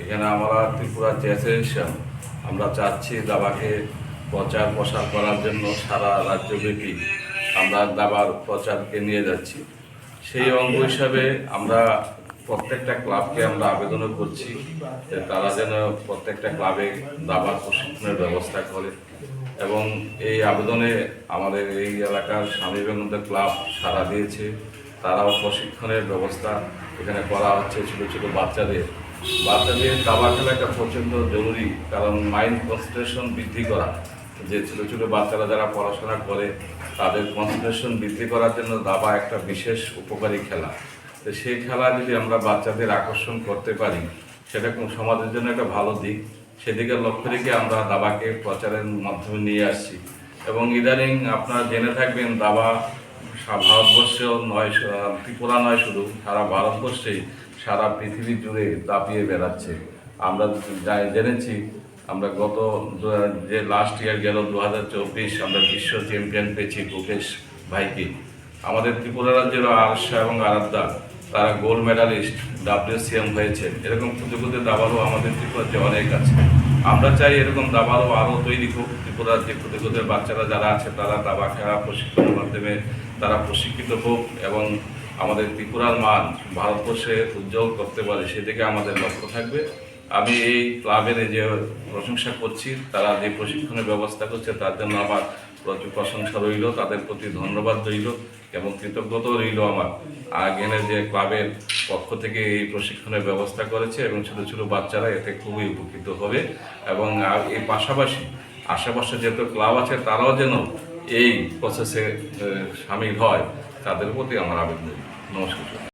এখানে আমরা ত্রিপুরা চেয়েছে আমরা চাচ্ছি দাবাকে প্রচার প্রসার করার জন্য সারা রাজ্যব্যাপী আমরা দাবার প্রচারকে নিয়ে যাচ্ছি। সেই অঙ্গ হিসাবে আমরা প্রত্যেকটা ক্লাবকে আমরা আবেদনও করছি যে তারা যেন প্রত্যেকটা ক্লাবে দাবার প্রশিক্ষণের ব্যবস্থা করে। এবং এই আবেদনে আমাদের এই এলাকার স্বামী বিবেকানন্দ ক্লাব সাড়া দিয়েছে। তারাও প্রশিক্ষণের ব্যবস্থা এখানে করা হচ্ছে ছোটো ছোটো বাচ্চাদের। বাচ্চাদের দাবা খেলাটা প্রচণ্ড জরুরি, কারণ মাইন্ড কনসেন্ট্রেশন বৃদ্ধি করা। যে ছোটো ছোটো বাচ্চারা যারা পড়াশোনা করে, তাদের কনসেন্ট্রেশন বৃদ্ধি করার জন্য দাবা একটা বিশেষ উপকারী খেলা। তো সেই খেলা যদি আমরা বাচ্চাদের আকর্ষণ করতে পারি, সেটা সমাজের জন্য একটা ভালো দিক। সেদিকে লক্ষ্য রেখে আমরা দাবাকে প্রচারের মাধ্যমে নিয়ে আসছি। এবং ইদানিং আপনারা জেনে থাকবেন, দাবা ভারতবর্ষেও নয় ত্রিপুরা নয় শুধু, সারা ভারতবর্ষেই সারা পৃথিবী জুড়ে দাপিয়ে বেড়াচ্ছে। আমরা জেনেছি, আমরা গত যে লাস্ট ইয়ার গেল দু হাজার চব্বিশ, আমরা বিশ্ব চ্যাম্পিয়ন পেয়েছি মুকেশ ভাইকে। আমাদের ত্রিপুরা রাজ্যের আরশা এবং আরাধ্যা, তারা গোল্ড মেডালিস্ট ডাব্লিউসিএম হয়েছে এরকম খুদে খুদে দাবারও আমাদের ত্রিপুরাতে অনেক আছে। আমরা চাই এরকম দাবারও আরও তৈরি হোক। ত্রিপুরার যে খুদে খুদে বাচ্চারা যারা আছে, তারা দাবা খেলা প্রশিক্ষণের মাধ্যমে তারা প্রশিক্ষিত হোক এবং আমাদের ত্রিপুরার মান ভারতবর্ষে উজ্জ্বল করতে পারে, সেদিকে আমাদের লক্ষ্য থাকবে। আমি এই ক্লাবের যে প্রশংসা করছি, তারা যে প্রশিক্ষণের ব্যবস্থা করছে, তার জন্য আমার প্রচুর প্রশংসা রইল, তাদের প্রতি ধন্যবাদ রইল এবং কৃতজ্ঞতাও রইল আমার। আগেনের যে ক্লাবের পক্ষ থেকে এই প্রশিক্ষণের ব্যবস্থা করেছে এবং ছোটো ছোটো বাচ্চারা এতে খুবই উপকৃত হবে এবং এই পাশাপাশি আশেপাশে যেহেতু ক্লাব আছে, তারাও যেন এই প্রসেসে সামিল হয়, তাদের প্রতি আমার আবেদন নমস্কার।